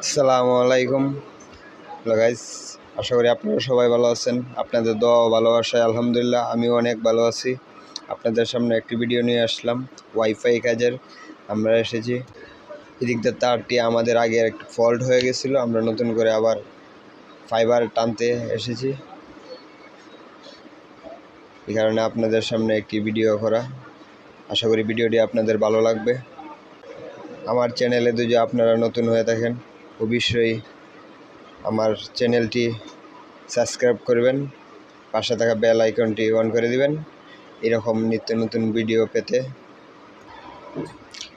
আসসালামু আলাইকুম। গাইস আশা করি আপনারা সবাই ভালো আছেন। আপনাদের দোয়া ভালোবাসায় আলহামদুলিল্লাহ, আমিও অনেক ভালো আছি। আপনাদের সামনে একটি ভিডিও নিয়ে আসলাম ওয়াইফাই কাজের। আমরা এসেছি। এদিক দিয়ে তারটি আমাদের আগে একটু ফল্ট হয়ে গেছিল, আমরা নতুন করে আবার ফাইবার টানতে এসেছি। এই কারণে আপনাদের সামনে একটি ভিডিও করা। আশা করি ভিডিওটি আপনাদের ভালো লাগবে। আমার চ্যানেলে যদি আপনারা নতুন হয়ে থাকেন অবশ্যই আমার চ্যানেলটি সাবস্ক্রাইব করবেন, পাশে থাকা বেল আইকনটি অন করে দিবেন। এরকম নিত্য নতুন ভিডিও পেতে।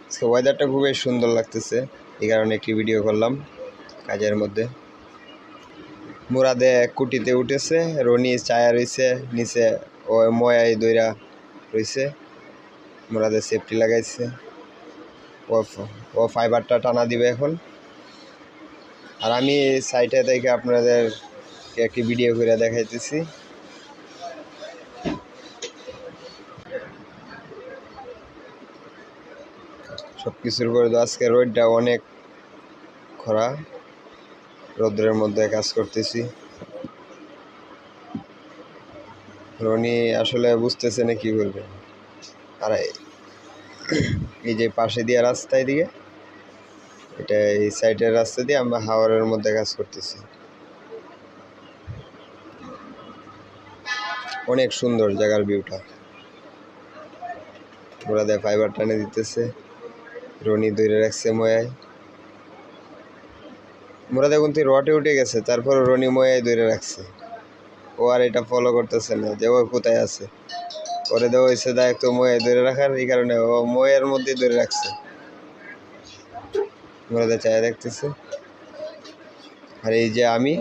আজকে ওয়েদারটা খুবই সুন্দর লাগতেছে, এই কারণে একটি ভিডিও করলাম কাজের মধ্যে। মুরাদে কুটিতে উঠেছে, রনি চায়া রইছে, নিচে ও ময়াই দইরা রইছে, মুরাদে সেফটি লাগাইছে। ও ও ফাইবারটা টানা দিবে এখন। আর আমি সাইটে থেকে আপনাদের একটি ভিডিও করে দেখাইতেছি। সব কিছুর করে তো আজকে রোডটা অনেক খরা, রোদ্রের মধ্যে কাজ করতেছি। রনি আসলে বুঝতেছে না কি করবে আর এই- যে পাশে দিয়ে রাস্তায় দিকে এটা এই সাইডের রাস্তা দিয়ে আমরা হাওয়ারের মধ্যে কাজ করতেছি। অনেক সুন্দর জায়গার ভিউটা ওরা দেয় ফাইবার টানে দিতেছে। রনি দৈরে রাখছে ময়ায়। মোরা দেখুন তুই রটে উঠে গেছে, তারপর রনি ময়ায় দৈরে রাখছে। ও আর এটা ফলো করতেছে না, যে ও কোথায় আছে? পরে দেওয়া হয়েছে দায়িত্ব ময়ে ধরে রাখার, এই কারণে ও ময়ের মধ্যে ধরে রাখছে। মোরাদে চায় দেখতেছে। আর এই যে আমি